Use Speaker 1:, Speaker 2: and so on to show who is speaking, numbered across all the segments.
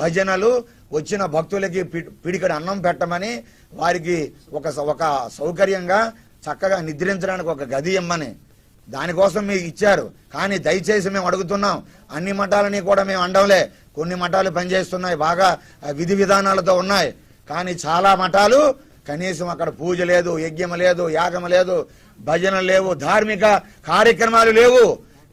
Speaker 1: భజనలు వచ్చిన భక్తులకి పిడికడి అన్నం పెట్టమని వారికి ఒక ఒక సౌకర్యంగా చక్కగా నిద్రించడానికి ఒక గది ఇమ్మని దానికోసం మీకు ఇచ్చారు. కానీ దయచేసి మేము అడుగుతున్నాం. అన్ని మఠాలని కూడా మేము అండంలే కొన్ని మఠాలు పనిచేస్తున్నాయి. బాగా విధి విధానాలతో ఉన్నాయి. కానీ చాలా మఠాలు కనీసం అక్కడ పూజ లేదు యజ్ఞం లేదు యాగం లేదు భజన లేవు ధార్మిక కార్యక్రమాలు లేవు.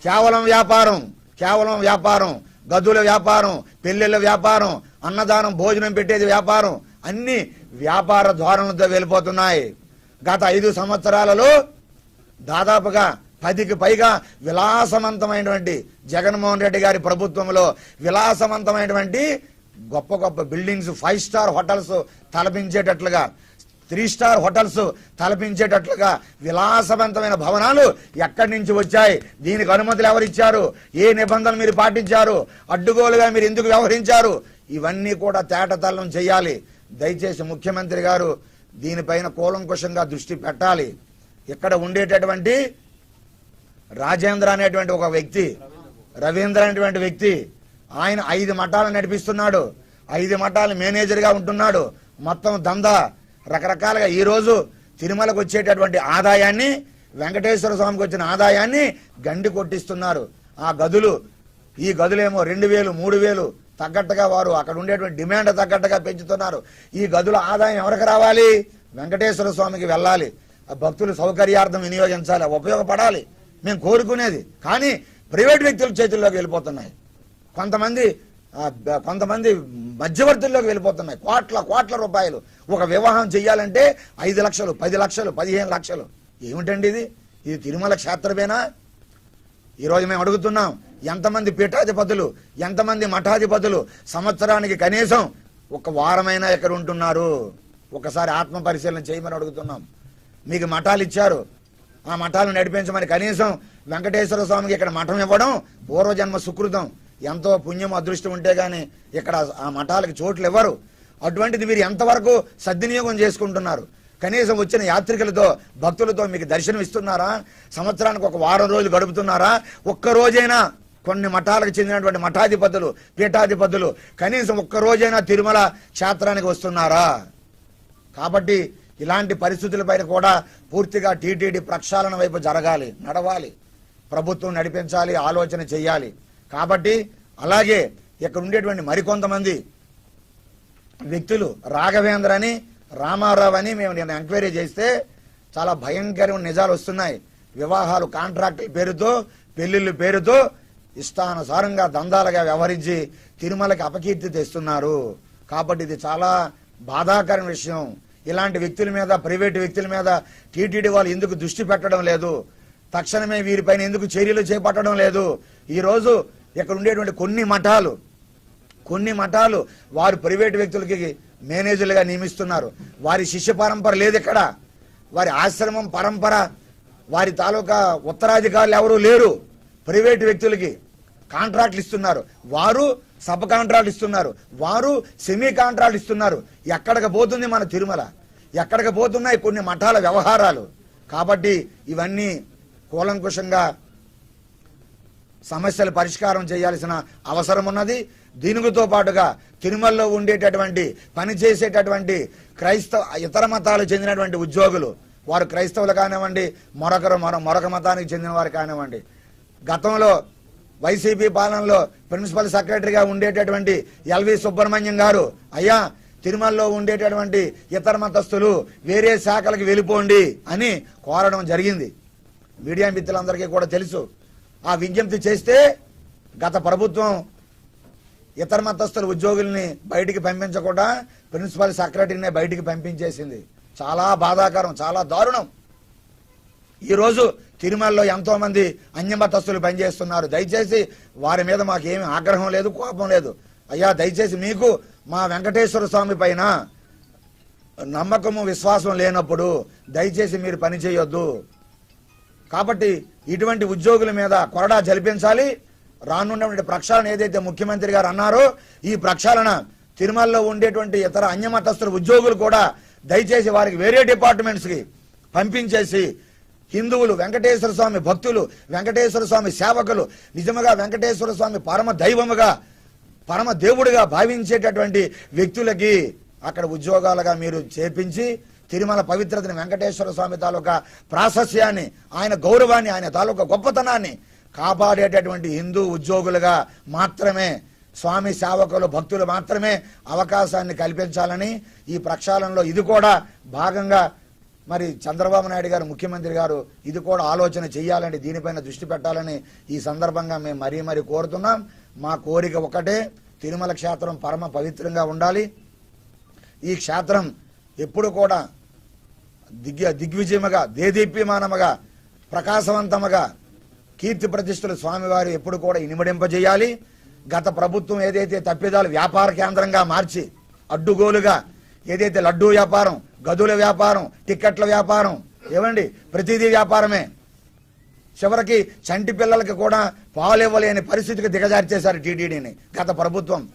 Speaker 1: కేవలం వ్యాపారం కేవలం వ్యాపారం. గదుల వ్యాపారం పెళ్ళిళ్ళ వ్యాపారం అన్నదానం భోజనం పెట్టేది వ్యాపారం అన్ని వ్యాపార ధోరణులతో వెళ్ళిపోతున్నాయి. గత ఐదు సంవత్సరాలలో దాదాపుగా పదికి పైగా విలాసవంతమైనటువంటి జగన్మోహన్ రెడ్డి గారి ప్రభుత్వంలో విలాసవంతమైనటువంటి గొప్ప గొప్ప బిల్డింగ్స్ ఫైవ్ స్టార్ హోటల్స్ తలపించేటట్లుగా త్రీ స్టార్ హోటల్స్ తలపించేటట్లుగా విలాసవంతమైన భవనాలు ఎక్కడి నుంచి వచ్చాయి? దీనికి అనుమతులు ఎవరిచ్చారు ఏ నిబంధనలు మీరు పాటించారు? అడ్డుగోలుగా మీరు ఎందుకు వ్యవహరించారు? ఇవన్నీ కూడా తేటతల్లం చేయాలి. దయచేసి ముఖ్యమంత్రి గారు దీనిపైన కూలంకుషంగా దృష్టి పెట్టాలి. ఇక్కడ ఉండేటటువంటి రాజేంద్ర అనేటువంటి ఒక వ్యక్తి రవీంద్ర అనేటువంటి వ్యక్తి ఆయన ఐదు మఠాలు నడిపిస్తున్నాడు. ఐదు మఠాలు మేనేజర్గా ఉంటున్నాడు. మొత్తం దందా. రకరకాలుగా ఈరోజు తిరుమలకు వచ్చేటటువంటి ఆదాయాన్ని వెంకటేశ్వర స్వామికి వచ్చిన ఆదాయాన్ని గండి కొట్టిస్తున్నారు. ఆ గదులు ఈ గదులేమో రెండు వేలు మూడు వేలు తగ్గట్టుగా వారు అక్కడ ఉండేటువంటి డిమాండ్ తగ్గట్టుగా పెంచుతున్నారు. ఈ గదుల ఆదాయం ఎవరికి రావాలి? వెంకటేశ్వర స్వామికి వెళ్ళాలి. ఆ భక్తులు సౌకర్యార్థం వినియోగించాలి ఉపయోగపడాలి. మేము కోరుకునేది. కానీ ప్రైవేట్ వ్యక్తుల చేతుల్లోకి వెళ్ళిపోతున్నాయి. కొంతమంది కొంతమంది మధ్యవర్తుల్లోకి వెళ్ళిపోతున్నాయి. కోట్ల కోట్ల రూపాయలు. ఒక వివాహం చెయ్యాలంటే ఐదు లక్షలు పది లక్షలు పదిహేను లక్షలు. ఏమిటండి ఇది? ఇది తిరుమల క్షేత్రమేనా? ఈరోజు మేము అడుగుతున్నాం ఎంతమంది పీఠాధిపతులు ఎంతమంది మఠాధిపతులు సంవత్సరానికి కనీసం ఒక వారమైనా ఎక్కడ ఉంటున్నారు? ఒకసారి ఆత్మ పరిశీలన చేయమని అడుగుతున్నాం. మీకు మఠాలు ఇచ్చారు. ఆ మఠాలను నడిపించమని కనీసం వెంకటేశ్వర స్వామికి ఇక్కడ మఠం ఇవ్వడం పూర్వజన్మ సుకృతం. ఎంతో పుణ్యం అదృష్టం ఉంటే కానీ ఇక్కడ ఆ మఠాలకు చోట్లు ఇవ్వరు అటువంటిది మీరు ఎంతవరకు సద్వినియోగం చేసుకుంటున్నారు? కనీసం వచ్చిన యాత్రికులతో భక్తులతో మీకు దర్శనం ఇస్తున్నారా సంవత్సరానికి ఒక వారం రోజులు గడుపుతున్నారా? ఒక్క రోజైనా కొన్ని మఠాలకు చెందినటువంటి మఠాధిపతులు పీఠాధిపతులు కనీసం ఒక్క రోజైనా తిరుమల క్షేత్రానికి వస్తున్నారా? కాబట్టి ఇలాంటి పరిస్థితులపైన కూడా పూర్తిగా టీటీడీ ప్రక్షాళన వైపు జరగాలి నడవాలి. ప్రభుత్వం నడిపించాలి ఆలోచన చేయాలి కాబట్టి అలాగే ఇక్కడ ఉండేటువంటి మరికొంతమంది వ్యక్తులు రాఘవేంద్ర అని రామారావు అని మేము నేను ఎంక్వైరీ చేస్తే చాలా భయంకరమైన నిజాలు వస్తున్నాయి. వివాహాలు కాంట్రాక్ట్ పేరుతో పెళ్ళిళ్ళు పేరుతో ఇష్టానుసారంగా దందాలుగా వ్యవహరించి తిరుమలకి అపకీర్తి తెస్తున్నారు. కాబట్టి ఇది చాలా బాధాకర విషయం. ఇలాంటి వ్యక్తుల మీద ప్రైవేటు వ్యక్తుల మీద టీటీడీ వాళ్ళు ఎందుకు దృష్టి పెట్టడం లేదు? తక్షణమే వీరిపైన ఎందుకు చర్యలు చేపట్టడం లేదు? ఈరోజు ఇక్కడ ఉండేటువంటి కొన్ని మఠాలు కొన్ని మఠాలు వారు ప్రైవేటు వ్యక్తులకి మేనేజర్లుగా నియమిస్తున్నారు. వారి శిష్య పరంపర లేదు ఇక్కడ. వారి ఆశ్రమం పరంపర వారి తాలూకా ఉత్తరాధికారులు ఎవరూ లేరు. ప్రైవేటు వ్యక్తులకి కాంట్రాక్ట్లు ఇస్తున్నారు. వారు సబ్ కాంట్రాక్ట్ ఇస్తున్నారు. వారు సెమీ కాంట్రాక్ట్ ఇస్తున్నారు. ఎక్కడికి పోతుంది మన తిరుమల? ఎక్కడికి పోతున్నాయి కొన్ని మఠాల వ్యవహారాలు? కాబట్టి ఇవన్నీ కూలంకుషంగా సమస్యలు పరిష్కారం చేయాల్సిన అవసరం ఉన్నది దీనితో పాటుగా తిరుమలలో ఉండేటటువంటి పని చేసేటటువంటి క్రైస్తవ ఇతర మతాలు చెందినటువంటి ఉద్యోగులు వారు క్రైస్తవులు కానివ్వండి మరొకరు మరో మరొక మతానికి చెందిన వారు కానివ్వండి. గతంలో వైసీపీ పాలనలో ప్రిన్సిపల్ సెక్రటరీగా ఉండేటటువంటి ఎల్వి సుబ్రహ్మణ్యం గారు అయ్యా తిరుమలలో ఉండేటటువంటి ఇతర మతస్థులు వేరే శాఖలకు వెళ్ళిపోండి అని కోరడం జరిగింది. మీడియా మిత్రులందరికీ కూడా తెలుసు. ఆ విజ్ఞప్తి చేస్తే గత ప్రభుత్వం ఇతర మతస్థుల ఉద్యోగుల్ని బయటికి పంపించకుండా ప్రిన్సిపల్ సెక్రటరీనే బయటికి పంపించేసింది. చాలా బాధాకరం చాలా దారుణం. ఈరోజు తిరుమలలో ఎంతో మంది అన్యమతస్తులు పనిచేస్తున్నారు. దయచేసి వారి మీద మాకేమి ఆగ్రహం లేదు కోపం లేదు. అయ్యా దయచేసి మీకు మా వెంకటేశ్వర స్వామి పైన నమ్మకము విశ్వాసం లేనప్పుడు దయచేసి మీరు పని చేయొద్దు. కాబట్టి ఇటువంటి ఉద్యోగుల మీద కొరడా జలిపించాలి రానున్నటువంటి ప్రక్షాళన ఏదైతే ముఖ్యమంత్రి గారు అన్నారో ఈ ప్రక్షాళన తిరుమలలో ఉండేటువంటి ఇతర అన్యమతస్తుల ఉద్యోగులు కూడా దయచేసి వారికి వేరే డిపార్ట్మెంట్స్కి పంపించేసి హిందువులు వెంకటేశ్వర స్వామి భక్తులు వెంకటేశ్వర స్వామి సేవకులు నిజముగా వెంకటేశ్వర స్వామి పరమ దైవముగా పరమ దేవుడిగా భావించేటటువంటి వ్యక్తులకి అక్కడ ఉద్యోగాలుగా మీరు చేపించి తిరుమల పవిత్రతని వెంకటేశ్వర స్వామి తాలూకా ప్రాశస్యాన్ని ఆయన గౌరవాన్ని ఆయన తాలూకా గొప్పతనాన్ని కాపాడేటటువంటి హిందూ ఉద్యోగులుగా మాత్రమే స్వామి సేవకులు భక్తులు మాత్రమే అవకాశాన్ని కల్పించాలని ఈ ప్రక్షాళనలో ఇది కూడా భాగంగా మరి చంద్రబాబు నాయుడు గారు ముఖ్యమంత్రి గారు ఇది కూడా ఆలోచన చేయాలని దీనిపైన దృష్టి పెట్టాలని ఈ సందర్భంగా మేము మరీ మరీ కోరుతున్నాం. మా కోరిక ఒకటే తిరుమల క్షేత్రం పరమ పవిత్రంగా ఉండాలి. ఈ క్షేత్రం ఎప్పుడు కూడా దిగ్గ దిగ్విజయముగా దేదీప్యమానముగా ప్రకాశవంతముగా కీర్తి ప్రతిష్టలు స్వామివారు ఎప్పుడు కూడా ఇనిమడింపజేయాలి. గత ప్రభుత్వం ఏదైతే తప్పిదాలు వ్యాపార కేంద్రంగా మార్చి అడ్డుగోలుగా ఏదైతే లడ్డూ వ్యాపారం గదుల వ్యాపారం టిక్కెట్ల వ్యాపారం ఏమండి? ప్రతిదీ వ్యాపారమే. చివరికి చంటి పిల్లలకి కూడా పాలు ఇవ్వలేని పరిస్థితికి దిగజార్చేశారు టీటీడీని గత ప్రభుత్వం.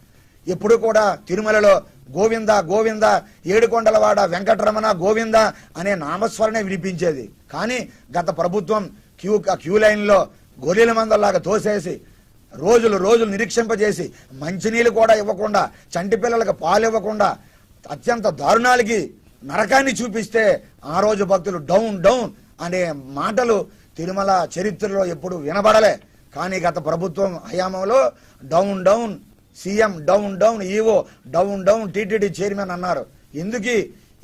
Speaker 1: ఎప్పుడు కూడా తిరుమలలో గోవింద గోవింద ఏడుకొండలవాడ వెంకటరమణ గోవింద అనే నామస్మరణే వినిపించేది. కానీ గత ప్రభుత్వం క్యూ క్యూ లైన్లో గొర్రెల మందల్లాగా తోసేసి రోజులు రోజులు నిరీక్షింపజేసి మంచినీళ్ళు కూడా ఇవ్వకుండా చంటి పిల్లలకు పాలు ఇవ్వకుండా అత్యంత దారుణాలకి నరకాన్ని చూపిస్తే ఆ రోజు భక్తులు డౌన్ డౌన్ అనే మాటలు తిరుమల చరిత్రలో ఎప్పుడు వినబడలే. కానీ గత ప్రభుత్వం హయాంలో down down CM down down EO down down TTD chairman అన్నారు. ఎందుకు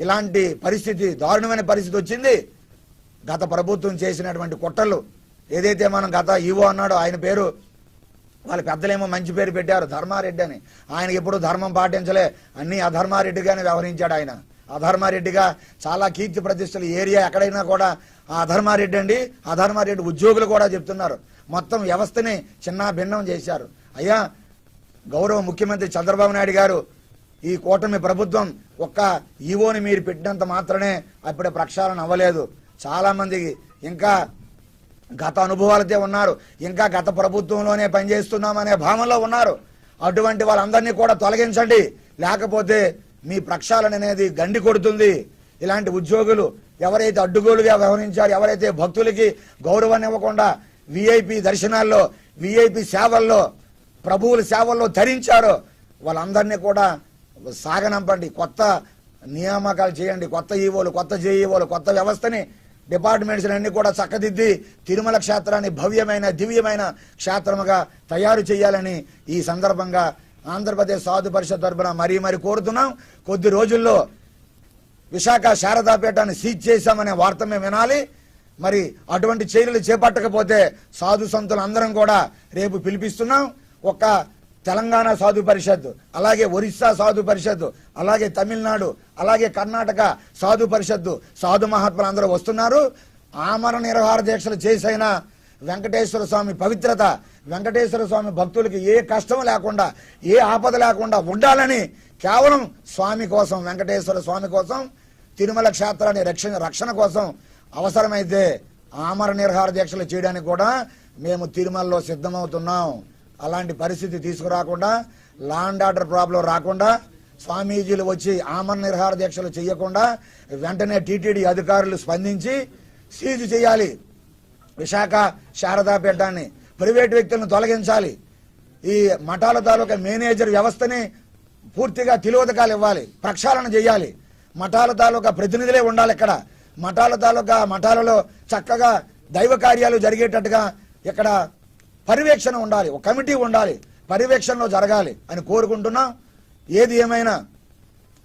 Speaker 1: ఇలాంటి పరిస్థితి దారుణమైన పరిస్థితి వచ్చింది. గత ప్రభుత్వం చేసినటువంటి కుట్రలు ఏదైతే మనం గత ఈవో అన్నాడో ఆయన పేరు వాళ్ళ పెద్దలేమో మంచి పేరు పెట్టారు ధర్మారెడ్డి అని. ఆయనకి ఎప్పుడు ధర్మం పాటించలే అన్ని అధర్మారెడ్డిగానే వ్యవహరించాడు ఆయన. అధర్మారెడ్డిగా చాలా కీర్తి ప్రతిష్టలు ఏరియా ఎక్కడైనా కూడా ఆ అధర్మారెడ్డి అండి అధర్మారెడ్డి ఉద్యోగులు కూడా చెప్తున్నారు. మొత్తం వ్యవస్థని చిన్న భిన్నం చేశారు. అయ్యా గౌరవ ముఖ్యమంత్రి చంద్రబాబు నాయుడు గారు ఈ కూటమి ప్రభుత్వం ఒక్క ఈవోని మీరు పెట్టినంత మాత్రమే అప్పుడే ప్రక్షాళన అవ్వలేదు. చాలామందికి ఇంకా గత అనుభవాలతో ఉన్నారు. ఇంకా గత ప్రభుత్వంలోనే పనిచేస్తున్నామనే భావనలో ఉన్నారు. అటువంటి వాళ్ళందరినీ కూడా తొలగించండి. లేకపోతే మీ ప్రక్షాళన అనేది గండి కొడుతుంది. ఇలాంటి ఉద్యోగులు ఎవరైతే అడ్డుగోలుగా వ్యవహరించారో ఎవరైతే భక్తులకి గౌరవాన్ని ఇవ్వకుండా విఐపి దర్శనాల్లో విఐపి సేవల్లో ప్రభువుల సేవల్లో ధరించారో వాళ్ళందరినీ కూడా సాగనంపండి. కొత్త నియామకాలు చేయండి. కొత్త ఈవోలు కొత్త జేఈఓలు కొత్త వ్యవస్థని డిపార్ట్మెంట్స్ అన్ని కూడా చక్కదిద్ది తిరుమల క్షేత్రాన్ని భవ్యమైన దివ్యమైన క్షేత్రముగా తయారు చేయాలని ఈ సందర్భంగా ఆంధ్రప్రదేశ్ సాధు పరిషత్ తరఫున మరీ మరీ కోరుతున్నాం. కొద్ది రోజుల్లో విశాఖ శారదాపేటను సీజ్ చేశామనే వార్త మేము వినాలి. మరి అటువంటి చర్యలు చేపట్టకపోతే సాధు సంతులు అందరం కూడా రేపు పిలిపిస్తున్నాం. ఒక తెలంగాణ సాధు పరిషత్ అలాగే ఒరిస్సా సాధు పరిషత్ అలాగే తమిళనాడు అలాగే కర్ణాటక సాధు పరిషత్ సాధు మహాత్ములు అందరూ వస్తున్నారు. ఆమర నిర్హార దీక్షలు చేసిన వెంకటేశ్వర స్వామి పవిత్రత వెంకటేశ్వర స్వామి భక్తులకి ఏ కష్టం లేకుండా ఏ ఆపద లేకుండా ఉండాలని కేవలం స్వామి కోసం వెంకటేశ్వర స్వామి కోసం తిరుమల క్షేత్రాన్ని రక్షణ రక్షణ కోసం అవసరమైతే ఆమర నిర్హార దీక్షలు చేయడానికి కూడా మేము తిరుమలలో సిద్ధమవుతున్నాం. అలాంటి పరిస్థితి తీసుకురాకుండా లాండ్ ఆర్డర్ ప్రాబ్లం రాకుండా స్వామీజీలు వచ్చి ఆమర నిర్హార దీక్షలు చేయకుండా వెంటనే టీటీడీ అధికారులు స్పందించి సీజు చేయాలి. విశాఖ శారదాపేటాన్ని ప్రైవేట్ వ్యక్తులను తొలగించాలి. ఈ మఠాల తాలూకా మేనేజర్ వ్యవస్థని పూర్తిగా తిలోదకాలు ఇవ్వాలి ప్రక్షాళన చేయాలి. మఠాల తాలూకా ప్రతినిధులే ఉండాలి ఇక్కడ. మఠాల తాలూకా మఠాలలో చక్కగా దైవ కార్యాలు జరిగేటట్టుగా ఇక్కడ పర్యవేక్షణ ఉండాలి ఒక కమిటీ ఉండాలి పర్యవేక్షణలో జరగాలి అని కోరుకుంటున్నాం. ఏది ఏమైనా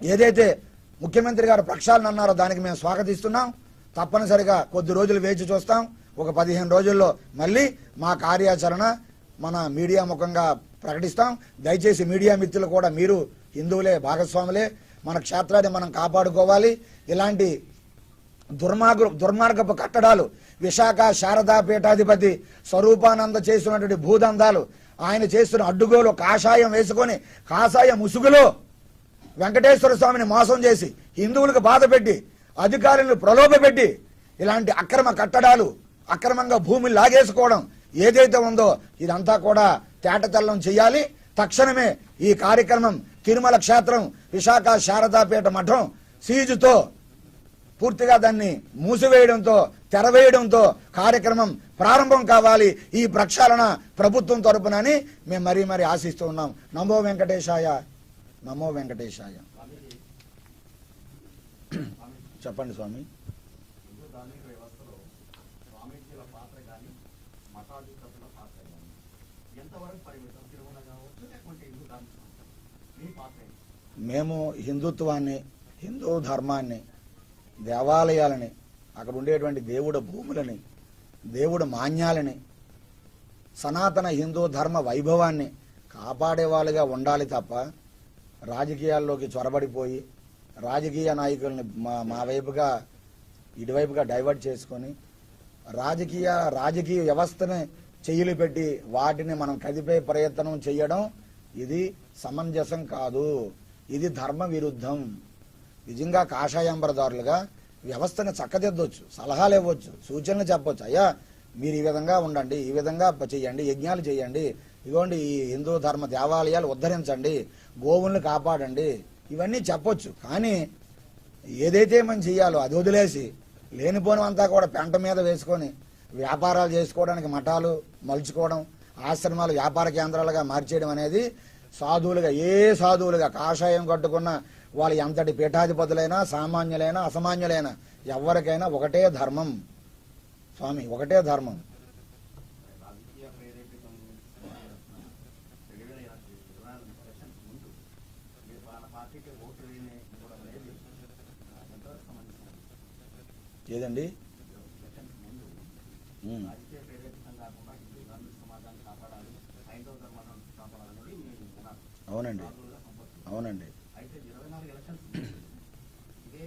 Speaker 1: ఏదైతే ముఖ్యమంత్రి గారు ప్రక్షాళన అన్నారో దానికి మేము స్వాగతిస్తున్నాం. తప్పనిసరిగా కొద్ది రోజులు వేచి చూస్తాం. ఒక పదిహేను రోజుల్లో మళ్ళీ మా కార్యాచరణ మన మీడియా ముఖంగా ప్రకటిస్తాం. దయచేసి మీడియా మిత్రులు కూడా మీరు హిందువులే భాగస్వాములే మన క్షేత్రాన్ని మనం కాపాడుకోవాలి. ఇలాంటి దుర్మార్గ దుర్మార్గపు కట్టడాలు విశాఖ శారదా పీఠాధిపతి స్వరూపానంద చేస్తున్నటువంటి భూదందాలు ఆయన చేస్తున్న అడ్డుగోలు కాషాయం వేసుకొని కాషాయ ముసుగులో వెంకటేశ్వర స్వామిని మోసం చేసి హిందువులకు బాధ పెట్టి అధికారులను ప్రలోభపెట్టి ఇలాంటి అక్రమ కట్టడాలు అక్రమంగా భూమిని లాగేసుకోవడం ఏదైతే ఉందో ఇదంతా కూడా తేటతెల్లం చేయాలి. తక్షణమే ఈ కార్యక్రమం తిరుమల క్షేత్రం విశాఖ శారదాపేట మఠం సీజుతో పూర్తిగా దాన్ని మూసివేయడంతో తెరవేయడంతో కార్యక్రమం ప్రారంభం కావాలి. ఈ ప్రక్షాళన ప్రభుత్వం తరపునని మేము మరీ మరీ ఆశిస్తూ ఉన్నాం. నమో వెంకటేశాయ. నమో వెంకటేశాయ. చెప్పండి స్వామి. మేము హిందుత్వాన్ని హిందూ ధర్మాన్ని దేవాలయాలని అక్కడ ఉండేటువంటి దేవుడు భూములని దేవుడు మాన్యాలని సనాతన హిందూ ధర్మ వైభవాన్ని కాపాడే వాళ్ళుగా ఉండాలి తప్ప రాజకీయాల్లోకి చొరబడిపోయి రాజకీయ నాయకుల్ని మా మా వైపుగా ఇటువైపుగా డైవర్ట్ చేసుకొని రాజకీయ రాజకీయ వ్యవస్థని చెయ్యలు పెట్టి వాటిని మనం కదిపే ప్రయత్నం చేయడం ఇది సమంజసం కాదు. ఇది ధర్మ విరుద్ధం నిజంగా కాషాయాంబరదారులుగా వ్యవస్థను చక్కదిద్దొచ్చు సలహాలు ఇవ్వచ్చు సూచనలు చెప్పొచ్చు. అయ్యా మీరు ఈ విధంగా ఉండండి ఈ విధంగా చేయండి యజ్ఞాలు చేయండి. ఇదిగోండి ఈ హిందూ ధర్మ దేవాలయాలు ఉద్ధరించండి గోవుల్ని కాపాడండి. ఇవన్నీ చెప్పొచ్చు. కానీ ఏదైతే మనం చేయాలో అది వదిలేసి లేనిపోనివంతా కూడా పెంట మీద వేసుకొని వ్యాపారాలు చేసుకోవడానికి మఠాలు మలుచుకోవడం ఆశ్రమాలు వ్యాపార కేంద్రాలుగా మార్చేయడం అనేది సాధువులుగా ఏ సాధువులుగా కాషాయం కట్టుకున్న వాళ్ళు ఎంతటి పీఠాధిపతులైనా సామాన్యులైనా అసామాన్యులైనా ఎవరికైనా ఒకటే ధర్మం. స్వామి ఒకటే ధర్మం. ఏదండి? అవునండి. అవునండి.
Speaker 2: అయితే ఇరవై నాలుగు ఎలక్షన్స్ ఇదే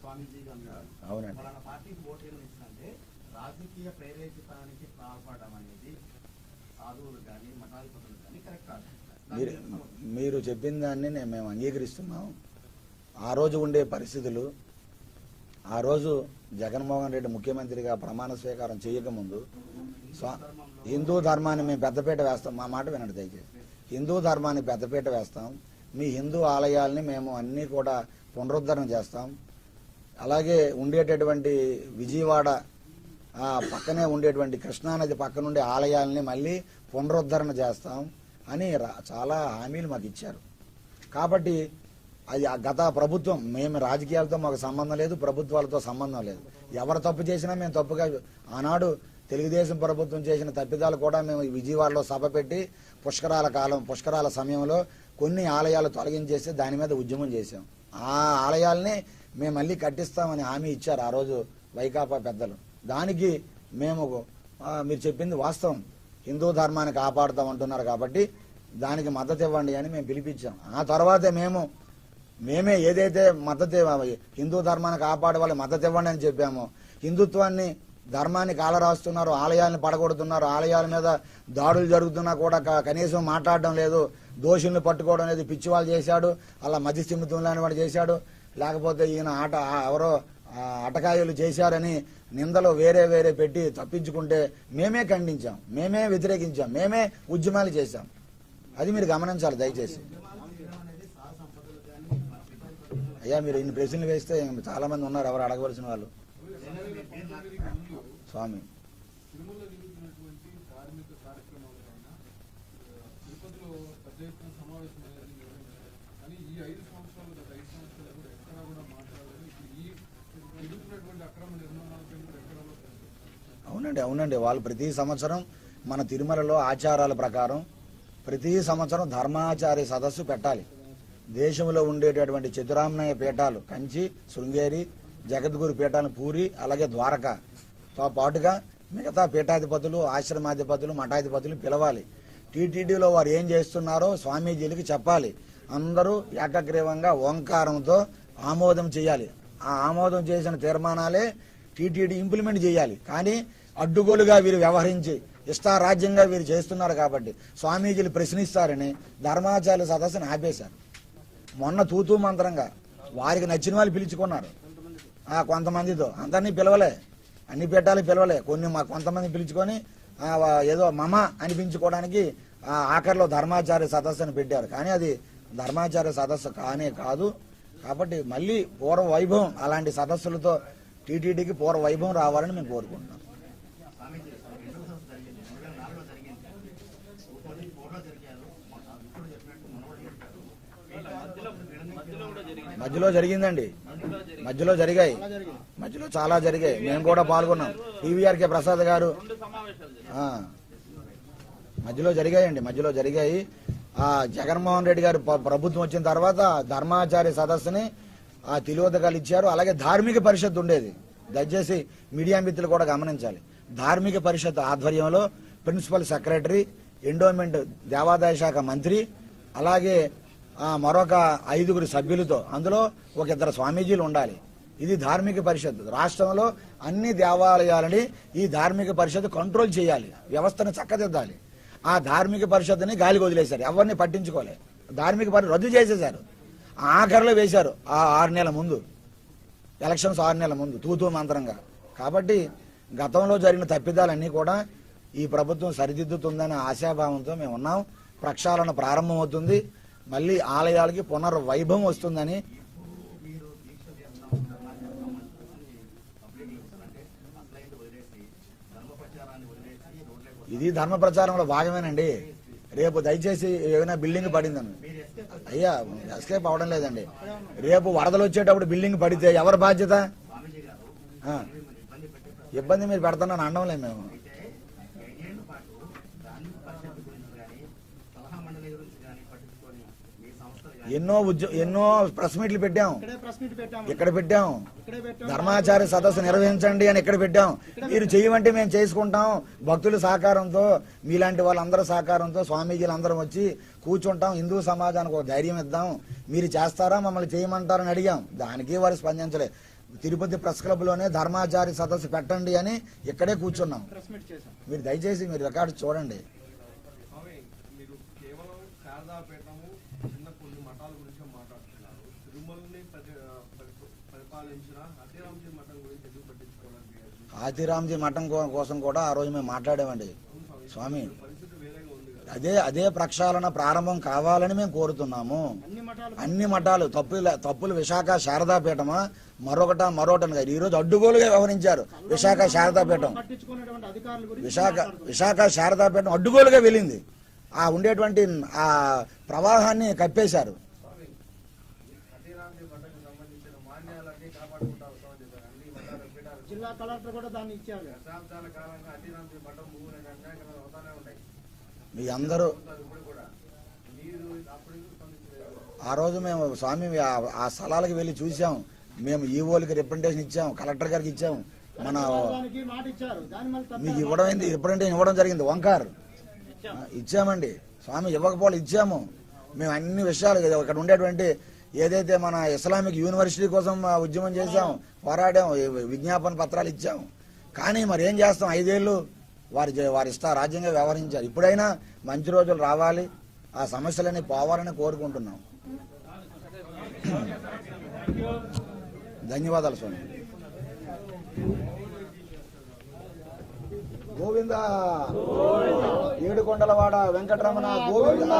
Speaker 2: స్వామీజీ గారు
Speaker 1: అవునండి.
Speaker 2: ఫలానా పార్టీకి ఇస్తుంటే రాజకీయ ప్రేరేపితానికి పాల్పడడం అనేది సాధువులు కానీ మఠాధిపతులు కానీ కరెక్ట్ కాదు.
Speaker 1: మీరు
Speaker 2: మీరు
Speaker 1: చెప్పిన దాన్ని నేను మేము అంగీకరిస్తున్నాం ఆ రోజు ఉండే పరిస్థితులు ఆ రోజు జగన్మోహన్ రెడ్డి ముఖ్యమంత్రిగా ప్రమాణ స్వీకారం చేయకముందు హిందూ ధర్మాన్ని మేము పెద్దపీట వేస్తాం. మా మాట వినండి దయచేసి. హిందూ ధర్మాన్ని పెద్దపీట వేస్తాం. మీ హిందూ ఆలయాల్ని మేము అన్నీ కూడా పునరుద్ధరణ చేస్తాం. అలాగే ఉండేటటువంటి విజయవాడ పక్కనే ఉండేటువంటి కృష్ణానది పక్కన ఆలయాల్ని మళ్ళీ పునరుద్ధరణ చేస్తాం అని రా- చాలా హామీలు మాకు ఇచ్చారు. కాబట్టి అది ఆ గత ప్రభుత్వం మేము రాజకీయాలతో మాకు సంబంధం లేదు ప్రభుత్వాలతో సంబంధం లేదు. ఎవరు తప్పు చేసినా మేము తప్పుగా ఆనాడు తెలుగుదేశం ప్రభుత్వం చేసిన తప్పిదాలు కూడా మేము విజయవాడలో సభ పెట్టి పుష్కరాల కాలం పుష్కరాల సమయంలో కొన్ని ఆలయాలు తొలగించేసి దాని మీద ఉద్యమం చేశాం. ఆ ఆలయాల్ని మేము మళ్ళీ కట్టిస్తామని హామీ ఇచ్చారు ఆ రోజు వైకాపా పెద్దలు. దానికి మేము మీరు చెప్పింది వాస్తవం. హిందూ ధర్మాన్ని కాపాడుతాం అంటున్నారు కాబట్టి దానికి మద్దతు ఇవ్వండి అని మేము పిలిపించాం. ఆ తర్వాతే మేము మేమే ఏదైతే మద్దతు హిందూ ధర్మాన్ని కాపాడే వాళ్ళు మద్దతు ఇవ్వండి అని చెప్పామో హిందుత్వాన్ని ధర్మాన్ని కాలరాస్తున్నారు ఆలయాలను పడగొడుతున్నారు ఆలయాల మీద దాడులు జరుగుతున్నా కూడా కనీసం మాట్లాడడం లేదు. దోషుల్ని పట్టుకోవడం అనేది పిచ్చివాళ్ళు చేశాడు అలా మధ్య స్థిమితం లేని వాడు చేశాడు. లేకపోతే ఈయన ఆట ఎవరో ఆ అటకాయలు చేశారని నిందలు వేరే వేరే పెట్టి తప్పించుకుంటే మేమే ఖండించాం మేమే వ్యతిరేకించాం మేమే ఉద్యమాలు చేశాం. అది మీరు గమనించాలి దయచేసి. అయ్యా మీరు ఇన్ని ప్రశ్నలు వేస్తే చాలా మంది ఉన్నారు ఎవరు అడగవలసిన వాళ్ళు? స్వామి
Speaker 3: తిరుమలలో జరుగుతున్నటువంటి ధార్మిక కార్యక్రమాలపైన ఆ, తిరుపతిలో పెద్ద ఎత్తున సమావేశం అనేది నిర్వహించారు కానీ ఈ ఐదు సంవత్సరాలు గత ఐదు సంవత్సరాలు కూడా ఎక్కడా కూడా మాట్లాడలేదు ఇప్పుడు ఈ జరుగుతున్నటువంటి అక్రమ నిర్మాణాలపై కూడా ఎక్కడా కూడా కనిపించలేదు.
Speaker 1: అవునండి అవునండి. వాళ్ళు ప్రతి సంవత్సరం మన తిరుమలలో ఆచారాల ప్రకారం ప్రతి సంవత్సరం ధర్మాచార్య సదస్సు పెట్టాలి. దేశంలో ఉండేటటువంటి చతురామ్నాయ పీఠాలు కంచి శృంగేరి జగద్గురు పీఠాలు పూరి అలాగే ద్వారకాతో పాటుగా మిగతా పీఠాధిపతులు ఆశ్రమాధిపతులు మఠాధిపతులు పిలవాలి. టీటీడీలో వారు ఏం చేస్తున్నారో స్వామీజీలకి చెప్పాలి. అందరూ ఏకగ్రీవంగా ఓంకారంతో ఆమోదం చేయాలి. ఆమోదం చేసిన తీర్మానాలే టీటీడీ ఇంప్లిమెంట్ చేయాలి. కానీ అడ్డుగోలుగా వీరు వ్యవహరించి ఇష్టారాజ్యంగా వీరు చేస్తున్నారు కాబట్టి స్వామీజీలు ప్రశ్నిస్తారని ధర్మాచార్య సదస్సును ఆపేశారు. మొన్న తూతూ మంత్రంగా వారికి నచ్చిన వాళ్ళు పిలుచుకున్నారు. ఆ కొంతమందితో అందరినీ పిలవలే అన్ని పెట్టాలి పిలవలే. కొన్ని మా కొంతమంది పిలుచుకొని ఏదో మమ అనిపించుకోవడానికి ఆఖరిలో ధర్మాచార్య సదస్సును పెట్టారు. కానీ అది ధర్మాచార్య సదస్సు కానే కాదు. కాబట్టి మళ్ళీ పూర్వ వైభవం అలాంటి సదస్సులతో టీటీడీకి పూర్వ వైభవం రావాలని మేము కోరుకుంటున్నాం.
Speaker 2: మధ్యలో
Speaker 1: జరిగిందండి. మధ్యలో జరిగాయి. మధ్యలో చాలా జరిగాయి. మేము కూడా పాల్గొన్నాం. టీవీఆర్కే ప్రసాద్ గారు. మధ్యలో జరిగాయండి. మధ్యలో జరిగాయి. జగన్మోహన్ రెడ్డి గారు ప్రభుత్వం వచ్చిన తర్వాత ధర్మాచార్య సదస్సుని ఆ తిలోదకాలు ఇచ్చారు. అలాగే ధార్మిక పరిషత్ ఉండేది. దయచేసి మీడియా మిత్రులు కూడా గమనించాలి. ధార్మిక పరిషత్ ఆధ్వర్యంలో ప్రిన్సిపల్ సెక్రటరీ ఎండోమెంట్ దేవాదాయ శాఖ మంత్రి అలాగే మరొక ఐదుగురు సభ్యులతో అందులో ఒక ఇద్దరు స్వామీజీలు ఉండాలి. ఇది ధార్మిక పరిషత్ రాష్ట్రంలో అన్ని దేవాలయాలని ఈ ధార్మిక పరిషత్ కంట్రోల్ చేయాలి. వ్యవస్థను చక్కదిద్దాలి. ఆ ధార్మిక పరిషత్తుని గాలికి వదిలేశారు. ఎవరిని పట్టించుకోలే. ధార్మిక పరిషత్ రద్దు చేసేశారు. ఆఖరిలో వేశారు. ఆ ఆరు నెలల ముందు. ఎలక్షన్స్ ఆరు నెలల ముందు. తూతూ మంత్రంగా. కాబట్టి గతంలో జరిగిన తప్పిదాలన్నీ కూడా ఈ ప్రభుత్వం సరిదిద్దుతుందనే ఆశాభావంతో మేము ఉన్నాం. ప్రక్షాళన ప్రారంభమవుతుంది. మళ్ళీ ఆలయాలకి పునర్వైభవం వస్తుందని
Speaker 2: మీరు దీక్ష చేస్తున్నాం పబ్లిక్ అంటే అసలైంది వదిలేసి ధర్మ ప్రచారాన్ని వదిలేసి రోడ్లకు
Speaker 1: ఇది ధర్మ ప్రచారంలో భాగమేనండి. రేపు దయచేసి ఏమైనా బిల్డింగ్ పడిందని. అయ్యా ఎస్కేప్ అవడం లేదండి. రేపు వరదలు వచ్చేటప్పుడు బిల్డింగ్ పడితే ఎవరి బాధ్యత?
Speaker 2: ఇబ్బంది మీరు
Speaker 1: పెడతానని మీరు లేదు మేము
Speaker 2: అయితే ఏడేళ్ళ పాటు ధార్మిక పరిషత్ గురించి కానీ సలహా మండలి గురించి కానీ పట్టించుకొని మీ సంస్థలు కానీ
Speaker 1: ఎన్నో ఉద్యో ఎన్నో ప్రెస్ మీట్లు పెట్టాం.
Speaker 4: ఇక్కడే ప్రెస్ మీట్ పెట్టాము
Speaker 1: ఇక్కడ పెట్టాం. ధర్మాచార్య సదస్సు నిర్వహించండి అని ఇక్కడ పెట్టాం. మీరు చేయమంటే మేము చేసుకుంటాం. భక్తుల సహకారంతో మీలాంటి వాళ్ళందరూ సహకారంతో స్వామీజీలు అందరం వచ్చి కూర్చుంటాం. హిందూ సమాజానికి ఒక ధైర్యం ఇద్దాం. మీరు చేస్తారా? మమ్మల్ని చేయమంటారని అడిగాం. దానికి వారు స్పందించలే. తిరుపతి ప్రెస్ క్లబ్లోనే ధర్మాచార్య సదస్సు పెట్టండి అని ఇక్కడే కూర్చున్నాం.
Speaker 4: ప్రెస్ మీట్ చేశాం.
Speaker 1: మీరు దయచేసి మీరు రికార్డు చూడండి
Speaker 3: స్వామి మీరు కేవలం శారదాపీఠము చిన్న కొన్ని మఠాల గురించి మాట్లాడుతున్నారు తిరుమలని పరి- పరి- పరిపాలించిన అతిరామజీ మఠం గురించి ఎందుకు పట్టించుకోవడానికి
Speaker 1: ఆతిరామ్జీ మఠం కోసం కూడా ఆ రోజు మేము మాట్లాడామండి. స్వామి అదే అదే ప్రక్షాళన ప్రారంభం కావాలని మేము కోరుతున్నాము.
Speaker 4: అన్ని మఠాలు
Speaker 1: తప్పులు తప్పులు విశాఖ శారదాపీఠమా మరొకట మరొకటి కాదు ఈరోజు అడ్డుగోలుగా వ్యవహరించారు విశాఖ శారదాపీఠం. విశాఖ విశాఖ శారదాపీఠం అడ్డుగోలుగా వెళ్ళింది. ఆ ఉండేటువంటి ఆ ప్రవాహాన్ని కప్పేశారు.
Speaker 4: కలెక్టర్ కూడా దాన్ని ఇచ్చారు.
Speaker 1: మీ అందరూ ఆ రోజు మేము స్వామి ఆ- ఆ స్థలాలకు వెళ్ళి చూసాం. మేము ఈవోలకి రిప్రజెంటేషన్ ఇచ్చాం కలెక్టర్ గారికి ఇచ్చాం. మన మీకు ఇవ్వడం ఏంది రిప్రజెంటేషన్ ఇవ్వడం జరిగింది ఓంకార్. ఆ, ఇచ్చామండి. స్వామి ఇవ్వకపోతే ఇచ్చాము. మేము అన్ని విషయాలు ఇక్కడ ఉండేటువంటి ఏదైతే మన ఇస్లామిక్ యూనివర్సిటీ కోసం ఉద్యమం చేశాం పోరాడాం విజ్ఞాపన పత్రాలు ఇచ్చాం. కానీ మరి ఏం చేస్తాం? ఐదేళ్ళు వారి వారి ఇష్ట రాజ్యంగా వ్యవహరించారు. ఇప్పుడైనా మంచి రోజులు రావాలి. ఆ సమస్యలన్నీ పోవాలని కోరుకుంటున్నాం. ధన్యవాదాలు స్వామి. గోవింద. ఏడుకొండలవాడ వెంకటరమణ గోవింద.